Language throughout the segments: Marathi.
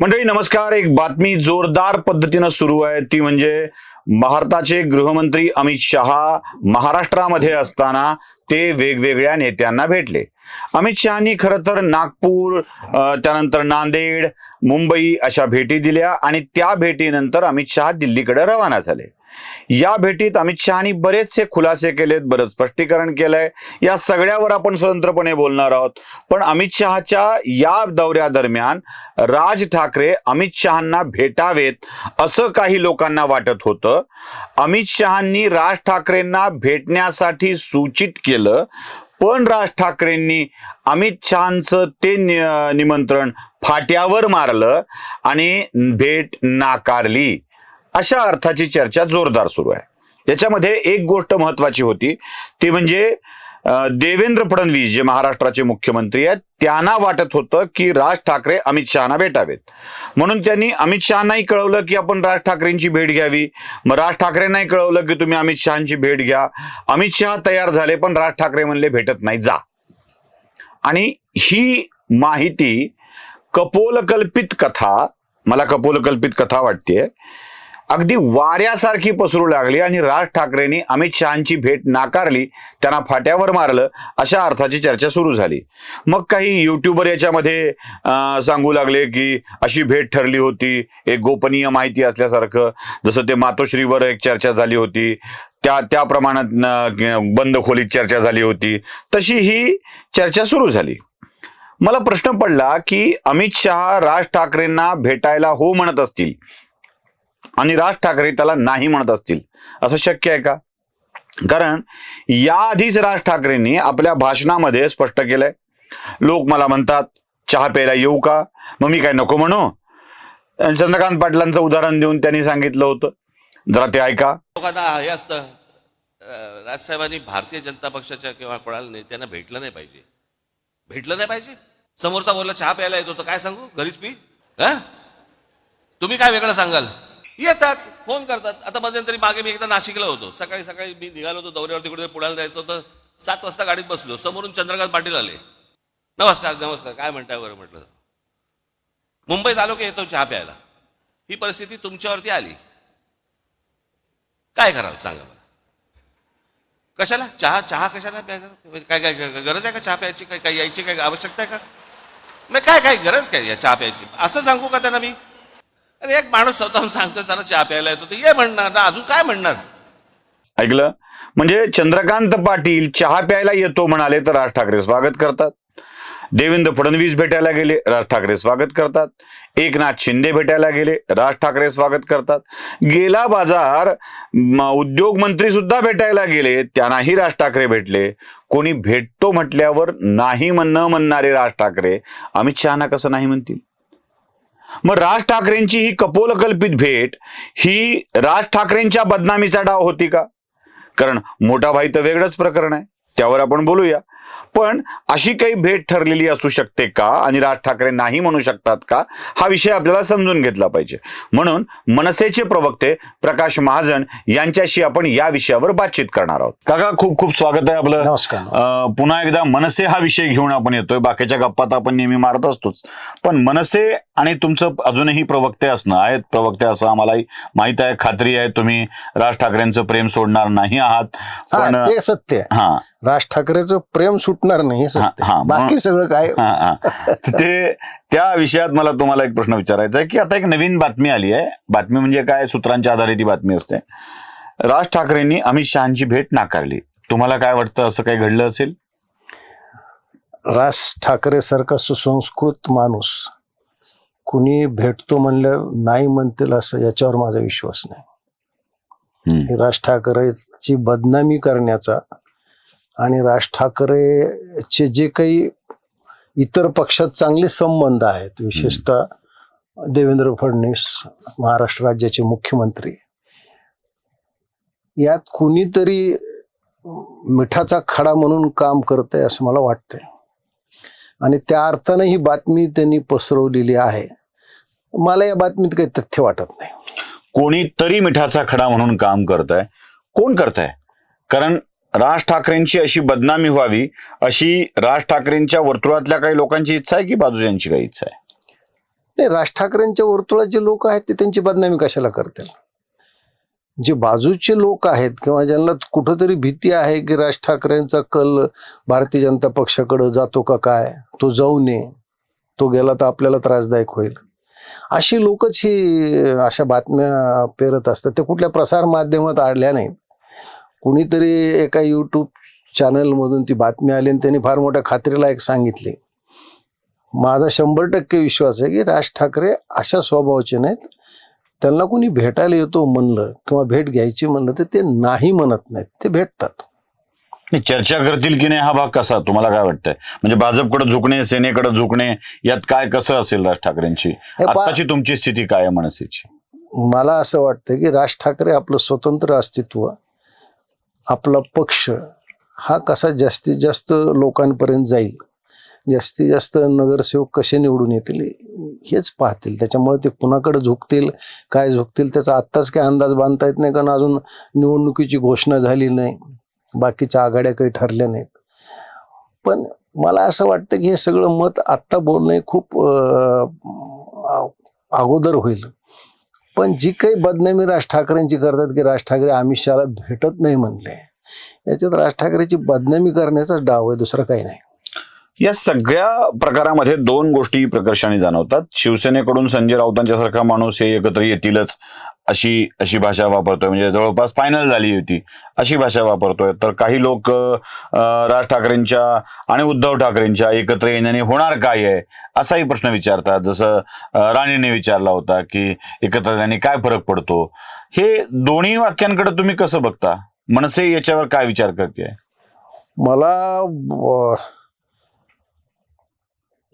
मंडळी नमस्कार. एक बातमी जोरदार पद्धतीनं सुरू आहे. ती म्हणजे भारताचे गृहमंत्री अमित शहा महाराष्ट्रामध्ये असताना ते वेगवेगळ्या नेत्यांना भेटले. अमित शहानी खरं तर नागपूर त्यानंतर नांदेड मुंबई अशा भेटी दिल्या आणि त्या भेटीनंतर अमित शहा दिल्लीकडे रवाना झाले. या भेटीत अमित शहानी बरेचसे खुलासे केलेत बरंच स्पष्टीकरण केलंय. या सगळ्यावर आपण स्वतंत्रपणे बोलणार आहोत. पण अमित शहाच्या या दौऱ्यादरम्यान राज ठाकरे अमित शहांना भेटावेत असं काही लोकांना वाटत होतं. अमित शहांनी राज ठाकरेंना भेटण्यासाठी सूचित केलं पण राज ठाकरेंनी अमित शहांचं ते निमंत्रण फाट्यावर मारलं आणि भेट नाकारली. अशा अर्थाची चर्चा जोरदार सुरू आहे. याच्यामध्ये एक गोष्ट महत्वाची होती. ती म्हणजे देवेंद्र फडणवीस जे महाराष्ट्राचे मुख्यमंत्री आहेत त्यांना वाटत होतं की राज ठाकरे अमित शहाना भेटावेत. म्हणून त्यांनी अमित शहानाही कळवलं की आपण राज ठाकरेंची भेट घ्यावी. मग राज ठाकरेंनाही कळवलं की तुम्ही अमित शहाची भेट घ्या. अमित शहा तयार झाले पण राज ठाकरे म्हणले भेटत नाही जा. आणि ही माहिती कपोलकल्पित कथा मला कपोलकल्पित कथा वाटते अगदी वाऱ्यासारखी पसरू लागली आणि राज ठाकरेंनी अमित शहाची भेट नाकारली त्यांना फाट्यावर मारलं अशा अर्थाची चर्चा सुरू झाली. मग काही युट्यूबर याच्यामध्ये सांगू लागले की अशी भेट ठरली होती एक गोपनीय माहिती असल्यासारखं जसं ते मातोश्रीवर एक चर्चा झाली होती त्या त्या प्रमाणात बंद खोलीत चर्चा झाली होती तशी ही चर्चा सुरू झाली. मला प्रश्न पडला की अमित शहा राज ठाकरेंना भेटायला हो म्हणत असतील आणि राज ठाकरे त्याला नाही म्हणत असतील. असं शक्य आहे का? कारण याआधीच राज ठाकरेंनी आपल्या भाषणामध्ये स्पष्ट केलंय. लोक मला म्हणतात चहा प्यायला येऊ का? मग मी काय नको म्हणू? चंद्रकांत पाटलांचं उदाहरण देऊन त्यांनी सांगितलं होतं. जरा ते ऐका. लोकांना हे असतं राजसाहेबांनी भारतीय जनता पक्षाच्या किंवा कोणाला नेत्यांना भेटलं नाही पाहिजे. भेटलं नाही पाहिजे? समोरचा बोलला चहा प्यायला येतो तर काय सांगू? घरीच पी. तुम्ही काय वेगळं सांगाल? येतात. फोन करतात. आता मध्यंतरी मागे मी एकदा नाशिकला होतो. सकाळी सकाळी मी निघालो होतो. दौऱ्यावर तिकडे पुण्याला जायचं होतं. सात वाजता गाडीत बसलो. समोरून चंद्रकांत पाटील आले. नमस्कार नमस्कार. काय म्हणताय बरं म्हटलं? मुंबईत आलो की येतो चहा प्यायला. ही परिस्थिती तुमच्यावरती आली. काय कराल? सांगा मला. कशाला? चहा चहा कशाला प्यायचा? म्हणजे काय काय काय- गरज आहे का चहा प्यायची? काय काय यायची काय आवश्यकता आहे का? नाही काय काय गरज काय या चहा प्यायची? असं सांगू का त्यांना मी? अरे एक माणूस स्वतःहून सांगतो जरा चहा प्यायला येतो. ये म्हणणार ना अजून काय म्हणणार? ऐकलं? म्हणजे चंद्रकांत पाटील चहा प्यायला येतो म्हणाले तर राज ठाकरे स्वागत करतात. देवेंद्र फडणवीस भेटायला गेले राज ठाकरे स्वागत करतात. एकनाथ शिंदे भेटायला गेले राज ठाकरे स्वागत करतात. गेला बाजार उद्योग मंत्री सुद्धा भेटायला गेले त्यांनाही राज ठाकरे भेटले. कोणी भेटतो म्हटल्यावर नाही म्हण न म्हणणारे राज ठाकरे अमित शहाना कसं नाही म्हणतील? मग राज ठाकरेंची ही कपोलकल्पित भेट ही राज ठाकरेंच्या बदनामीचा डाव होती का? कारण मोठा भाई तर वेगळंच प्रकरण आहे. त्यावर आपण बोलूया. पण अशी काही भेट ठरलेली असू शकते का? आणि राज ठाकरे नाही म्हणू शकतात का? हा विषय आपल्याला समजून घेतला पाहिजे. म्हणून मनसेचे प्रवक्ते प्रकाश महाजन यांच्याशी आपण या विषयावर बातचीत करणार आहोत. काका खूप खूप स्वागत आहे आपलं. नमस्कार. पुन्हा एकदा मनसे हा विषय घेऊन आपण येतोय. बाकीच्या गप्पा तर आपण नेहमी मारत असतोच. पण मनसे आणि तुमचं अजूनही प्रवक्ते असणं आहेत. प्रवक्ते असं आम्हालाही माहीत आहे. खात्री आहे तुम्ही राज ठाकरेंचं प्रेम सोडणार नाही आहात. पण सत्य हा. राज ठाकरेचं प्रेम सुटणार नाही हे सत्य. हा, हा. बाकी सगळं काय? हा, हा. ते त्या विषयात मला तुम्हाला एक प्रश्न विचारायचा आहे की आता एक नवीन बातमी आली आहे. बातमी म्हणजे काय? सूत्रांच्या आधारे ती बातमी असते. राज ठाकरेंनी अमित शहाची भेट नाकारली. तुम्हाला काय वाटतं? असं काही घडलं असेल? राज ठाकरे सारखा सुसंस्कृत माणूस. कुणी भेटतो म्हणल्यावर नाही म्हणतील असं याच्यावर माझा विश्वास नाही. हम्म. हे राज ठाकरेची बदनामी करण्याचा आणि राज ठाकरेचे जे काही इतर पक्षात चांगले संबंध आहेत विशेषतः देवेंद्र फडणवीस महाराष्ट्र राज्याचे मुख्यमंत्री यात कुणीतरी मिठाचा खडा म्हणून काम करत आहे असं मला वाटतंय. आणि त्या अर्थानं ही बातमी त्यांनी पसरवलेली आहे. मला या बातमीत काही तथ्य वाटत नाही. कोणीतरी मिठाचा खडा म्हणून काम करत आहे कोण करत आहे कारण राज ठाकरेंची अशी बदनामी व्हावी अशी राज ठाकरेंच्या वर्तुळातल्या काही लोकांची इच्छा आहे की बाजूच्यांची काही इच्छा आहे? नाही राज ठाकरेंच्या वर्तुळात जे लोक आहेत ते त्यांची बदनामी कशाला करतील? जे बाजूचे लोक आहेत किंवा ज्यांना कुठंतरी भीती आहे की राज ठाकरेंचा कल भारतीय जनता पक्षाकडं जातो का काय तो जाऊ नये तो गेला तर आपल्याला त्रासदायक होईल. अशी लोकच ही अशा बातम्या पेरत असतात. ते कुठल्या प्रसार माध्यमात आडल्या नाहीत. कुणीतरी एका यूट्यूब चॅनलमधून ती बातमी आली आणि त्यांनी फार मोठ्या खात्रीला एक सांगितली. माझा शंभर टक्के विश्वास आहे की राज ठाकरे अशा स्वभावाचे नाहीत. त्यांना कोणी भेटायला येतो म्हणलं किंवा भेट घ्यायची म्हणलं तर ते नाही म्हणत नाहीत ते भेटतात. चर्चा करतील की नाही हा भाग कसा? तुम्हाला काय वाटतंय? म्हणजे भाजपकडे झुकणे सेनेकडे झुकणे यात काय कसं असेल राज ठाकरेंची? आताची तुमची स्थिती काय आहे मनसेची? मला असं वाटतं की राज ठाकरे आपलं स्वतंत्र अस्तित्व आपला पक्ष हा कसा जास्तीत जास्त लोकांपर्यंत जाईल जास्तीत जास्त नगरसेवक कसे निवडून येतील हेच पाहतील. त्याच्यामुळे ते कुणाकडे झुकतील काय झुकतील त्याचा आत्ताच काही अंदाज बांधता येत नाही कारण अजून निवडणुकीची घोषणा झाली नाही बाकीच्या आघाड्या काही ठरल्या नाहीत. पण मला असं वाटतं की हे सगळं मत आत्ता बोलणं हे खूप अगोदर होईल. पण जी काही बदनामी राज ठाकरेंची करतात की राज ठाकरे अमित शहाला भेटत नाही म्हणले याच्यात राज ठाकरेची बदनामी करण्याचाच डाव आहे दुसरं काही नाही. या सगळ्या प्रकारामध्ये दोन गोष्टी प्रकर्षाने जाणवतात. शिवसेनेकडून संजय राऊतांच्या सारखा माणूस हे एकत्र येतीलच अशी अशी भाषा वापरतोय. म्हणजे जवळपास फायनल झाली होती अशी भाषा वापरतोय. तर काही लोक राज ठाकरेंच्या आणि उद्धव ठाकरेंच्या एकत्र येण्याने होणार काय आहे असाही प्रश्न विचारतात. जसं अं, राणेने विचारला होता की एकत्र येण्याने काय फरक पडतो? हे दोन्ही वाक्यांकडे तुम्ही कसं बघता? मनसे याच्यावर काय विचार करते मला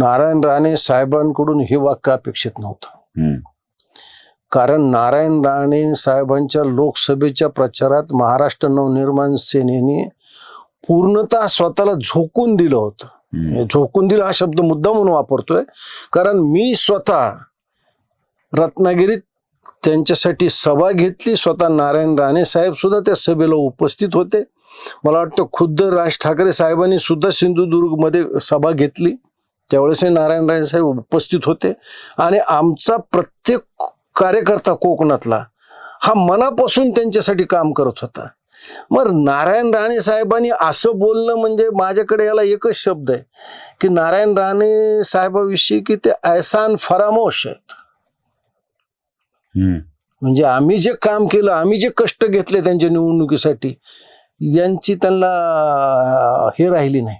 नारायण राणे साहेबांकडून हे वाक्य अपेक्षित नव्हतं. कारण नारायण राणे साहेबांच्या लोकसभेच्या प्रचारात महाराष्ट्र नवनिर्माण सेनेने पूर्णतः स्वतःला झोकून दिलं होतं. झोकून दिला हा शब्द मुद्दा म्हणून वापरतोय. कारण मी स्वतः रत्नागिरीत त्यांच्यासाठी सभा घेतली. स्वतः नारायण राणे साहेब सुद्धा त्या सभेला उपस्थित होते. मला वाटतं खुद्द राज ठाकरे साहेबांनी सुद्धा सिंधुदुर्गमध्ये सभा घेतली. त्यावेळेस नारायण राणे साहेब उपस्थित होते आणि आमचा प्रत्येक कार्यकर्ता कोकणातला हा मनापासून त्यांच्यासाठी काम करत होता. मग नारायण राणे साहेबांनी असं बोलणं म्हणजे माझ्याकडे याला एकच शब्द आहे की नारायण राणे साहेबाविषयी की ते ऐसान फरामोश आहेत. म्हणजे आम्ही जे काम केलं आम्ही जे कष्ट घेतले त्यांच्या निवडणुकीसाठी यांची त्यांना हे राहिली नाही.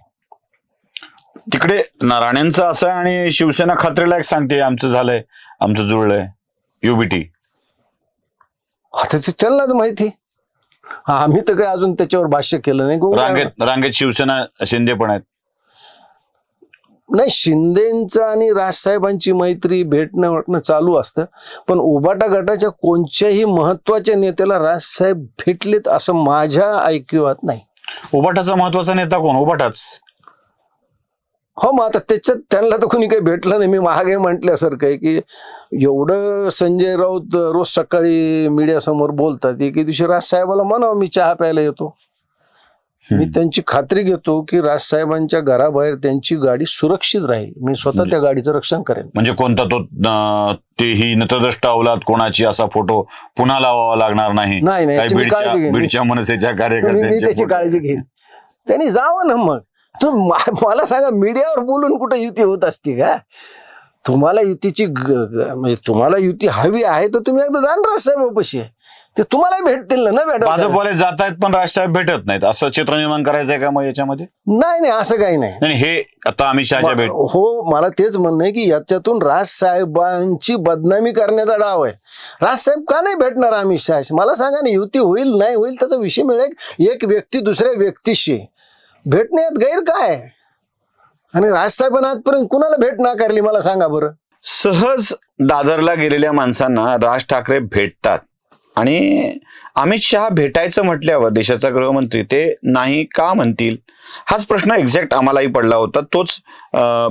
तिकडे नारायणांचं असं आहे आणि शिवसेना खात्रीला एक सांगते आमचं झालंय आमचं जुळलंय युबीटी आता ते त्यांनाच माहिती. हा, आम्ही तर काही अजून त्याच्यावर भाष्य केलं नाही. रांगेत रांगेत शिवसेना शिंदे पण आहेत. नाही शिंदेचं आणि राजसाहेबांची मैत्री भेटणं वाटणं चालू असतं. पण उबाटा गटाच्या कोणत्याही महत्त्वाच्या नेत्याला राजसाहेब भेटलेत असं माझ्या ऐकिवात नाही. उबाटाचा महत्त्वाचा नेता कोण? उबाटाच. हो मग आता त्याच्यात त्यांना तर कोणी काही भेटलं नाही. मी महागे म्हटल्यासारखं आहे की एवढं संजय राऊत रोज सकाळी मीडियासमोर बोलतात. एके दिवशी राजसाहेबाला म्हणावं मी चहा प्यायला येतो. मी त्यांची खात्री घेतो की राजसाहेबांच्या घराबाहेर त्यांची गाडी सुरक्षित राहील. मी स्वतः त्या गाडीचं रक्षण करेन. म्हणजे कोणता तो अं, ते ही नतद्रष्ट अवलाद कोणाची असा फोटो पुन्हा लावावा लागणार नाही? नाही काळजी घेईन. त्याची. काळजी घेईन. त्यांनी जावं ना मग. तू मा- मला सांगा मीडियावर बोलून कुठे युती होत असते का? तुम्हाला युतीची म्हणजे तुम्हाला युती हवी आहे तर तुम्ही एकदा जाण साहेबापाशी ते तुम्हाला भेटतील ना, भेटत भाजपवाले जात आहेत पण राजसाहेब भेटत नाहीत. असं चित्र निर्माण करायचंय का मग याच्यामध्ये? नाही नाही असं काही नाही. हे आता अमित शहाच्या भेट हो मला तेच म्हणणं आहे की याच्यातून राजसाहेबांची बदनामी करण्याचा डाव आहे. राजसाहेब का नाही भेटणार अमित शहाशी? मला सांगा ना युती होईल नाही होईल त्याचा विषय मिळेल एक व्यक्ती दुसऱ्या व्यक्तीशी. भेटण्यात गैर काय? आणि राजसाहेबांना आजपर्यंत कुणाला भेट नाकारली मला सांगा बरं. सहज दादरला गेलेल्या माणसांना राज ठाकरे भेटतात. आणि अमित शहा भेटायचं म्हटल्यावर देशाचा गृहमंत्री ते नाही का म्हणतील? हाच प्रश्न एक्झॅक्ट आम्हालाही पडला होता. तोच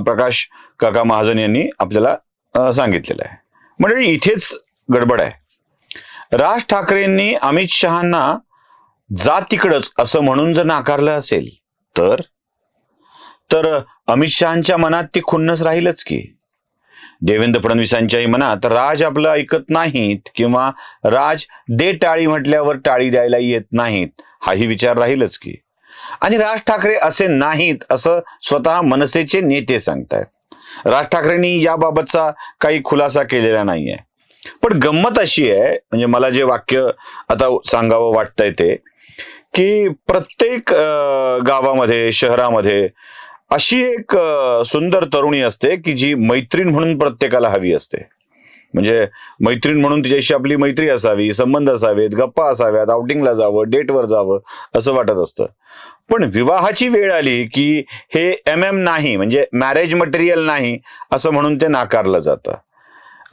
प्रकाश काका महाजन यांनी आपल्याला सांगितलेला आहे. म्हणजे इथेच गडबड आहे. राज ठाकरेंनी अमित शहांना जा तिकडच असं म्हणून जर नाकारलं असेल तर? तर अमित शहांच्या मनात ती खुन्नस राहीलच की. देवेंद्र फडणवीसांच्याही मनात राज आपलं ऐकत नाहीत किंवा राज दे टाळी म्हटल्यावर टाळी द्यायला येत नाहीत हाही विचार राहीलच की. आणि राज ठाकरे असे नाहीत असं स्वतः मनसेचे नेते सांगतायत. राज ठाकरेंनी याबाबतचा काही खुलासा केलेला नाहीये. पण गंमत अशी आहे म्हणजे मला जे वाक्य आता सांगावं वाटतंय ते की प्रत्येक गावामध्ये शहरामध्ये अशी एक सुंदर तरुणी असते की जी मैत्रीण म्हणून प्रत्येकाला हवी असते. म्हणजे मैत्रीण म्हणून तिच्याशी आपली मैत्री असावी संबंध असावेत गप्पा असाव्यात आउटिंगला जावं डेटवर जावं असं वाटत असतं. पण विवाहाची वेळ आली की हे एम एम नाही म्हणजे मॅरेज मटेरियल नाही असं म्हणून ते नाकारलं जातं.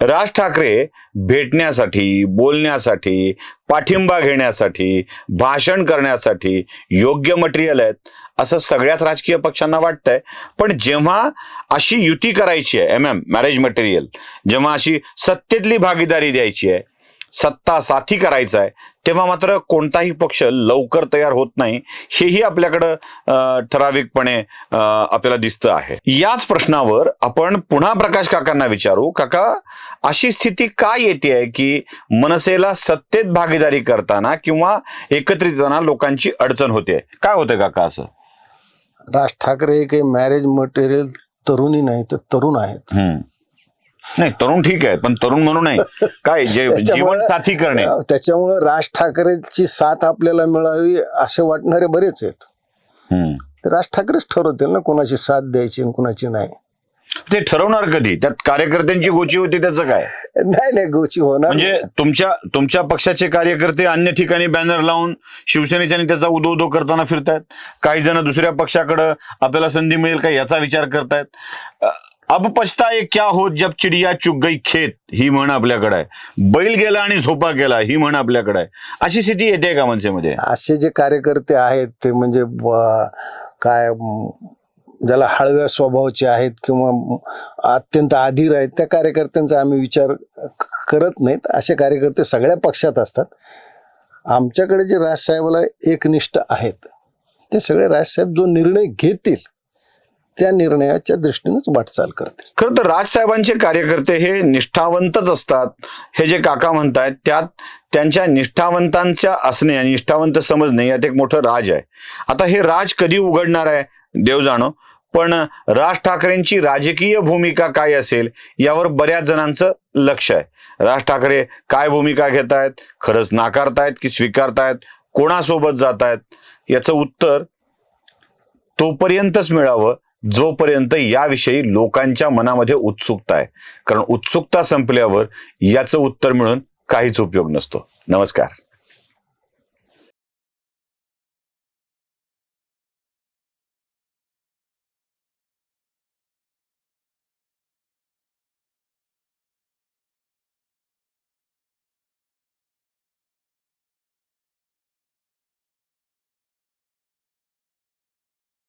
राज ठाकरे भेटण्यासाठी बोलण्यासाठी पाठिंबा घेण्यासाठी भाषण करण्यासाठी योग्य मटेरियल आहेत असं सगळ्याच राजकीय पक्षांना वाटतंय. पण जेव्हा अशी युती करायची आहे एम एम मॅरेज मटेरियल जेव्हा अशी सत्तेतली भागीदारी द्यायची आहे सत्ता साथी करायचा आहे तेव्हा मात्र कोणताही पक्ष लवकर तयार होत नाही. हेही आपल्याकडं ठराविकपणे आपल्याला दिसतं आहे. याच प्रश्नावर आपण पुन्हा प्रकाश काकांना विचारू. काका अशी स्थिती काय येते आहे की मनसेला सत्तेत भागीदारी करताना किंवा एकत्रित येताना लोकांची अडचण होते काय होतं काका असं? राज ठाकरे हे काही मॅरेज मटेरियल तरुणी नाही तर तरुण आहेत. नाही तरुण ठीक आहे पण तरुण म्हणून नाही काय जे जीवन साथी करणे. त्याच्यामुळे राज ठाकरेची साथ आपल्याला मिळावी असे वाटणारे बरेच आहेत. राज ठाकरेच ठरवतील ना कोणाची साथ द्यायची आणि कोणाची नाही. ते ठरवणार कधी? त्यात कार्यकर्त्यांची गोची होती त्याचं काय? नाही नाही गोची होणार म्हणजे तुमच्या तुमच्या पक्षाचे कार्यकर्ते अन्य ठिकाणी बॅनर लावून शिवसेनेच्या नेत्याचा उदो उदो करताना फिरतायत. काही जण दुसऱ्या पक्षाकडं आपल्याला संधी मिळेल का याचा विचार करतायत. अब पछताए क्या हो जब चिडिया चुग गई खेत? ही म्हण आपल्याकडे आहे. बैल गेला आणि झोपा गेला ही म्हण आपल्याकडे आहे. अशी स्थिती येते का मनसेमध्ये? असे जे कार्यकर्ते आहेत ते म्हणजे ब- काय ज्याला हळव्या स्वभावाचे आहेत किंवा अत्यंत आधीर आहेत त्या कार्यकर्त्यांचा आम्ही विचार करत नाहीत. असे कार्यकर्ते सगळ्या पक्षात असतात. आमच्याकडे जे राजसाहेबाला एकनिष्ठ आहेत ते सगळे राजसाहेब जो निर्णय घेतील त्या निर्णयाच्या दृष्टीनेच वाटचाल करते खरं तर राजसाहेबांचे कार्यकर्ते हे निष्ठावंतच असतात. हे जे काका म्हणतायत त्यात त्यांच्या निष्ठावंतांच्या असणे आणि निष्ठावंत समजणे यात एक मोठं राज आहे. आता हे राज कधी उघडणार आहे? देव जाणो. पण राज ठाकरेंची राजकीय भूमिका काय असेल यावर बऱ्याच जणांचं लक्ष आहे. राज ठाकरे काय भूमिका घेत आहेत खरंच नाकारतायत की स्वीकारतायत? कोणासोबत जात आहेत याचं उत्तर तोपर्यंतच मिळावं. जोपर्यंत याविषयी लोकांच्या मनामध्ये उत्सुकता आहे. कारण उत्सुकता संपल्यावर याचं उत्तर मिळून काहीच उपयोग नसतो. नमस्कार.